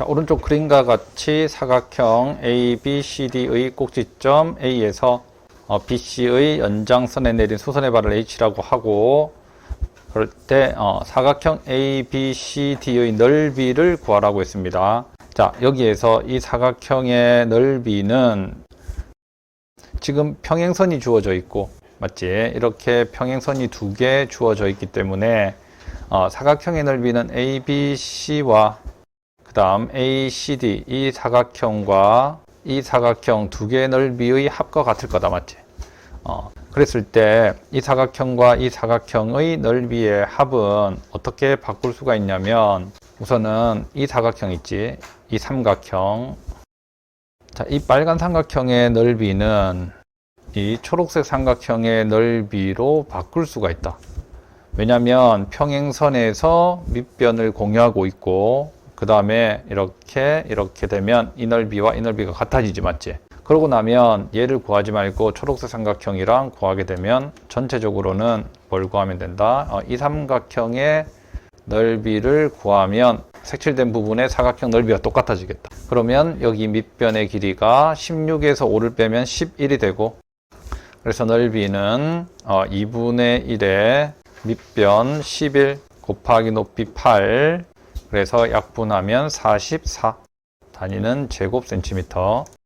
자, 오른쪽 그림과 같이 사각형 ABCD의 꼭지점 A에서 어, BC의 연장선에 내린 수선의 발을 H라고 하고 그럴 때 어, 사각형 ABCD의 넓이를 구하라고 했습니다. 자, 여기에서 이 사각형의 넓이는 지금 평행선이 주어져 있고 맞지? 이렇게 평행선이 두 개 주어져 있기 때문에 어, 사각형의 넓이는 ABC와 그 다음 ACD 이 사각형과 이 사각형 두 개의 넓이의 합과 같을 거다 맞지? 어, 그랬을 때 이 사각형과 이 사각형의 넓이의 합은 어떻게 바꿀 수가 있냐면 우선은 이 사각형 있지 이 삼각형 자, 이 빨간 삼각형의 넓이는 이 초록색 삼각형의 넓이로 바꿀 수가 있다. 왜냐하면 평행선에서 밑변을 공유하고 있고 그 다음에 이렇게 이렇게 되면 이 넓이와 이 넓이가 같아지지 맞지? 그러고 나면 얘를 구하지 말고 초록색 삼각형이랑 구하게 되면 전체적으로는 뭘 구하면 된다? 어, 이 삼각형의 넓이를 구하면 색칠된 부분의 사각형 넓이가 똑같아지겠다. 그러면 여기 밑변의 길이가 16에서 5를 빼면 11이 되고 그래서 넓이는 어, 2분의 1에 밑변 11 곱하기 높이 8 그래서 약분하면 44 단위는 제곱 센티미터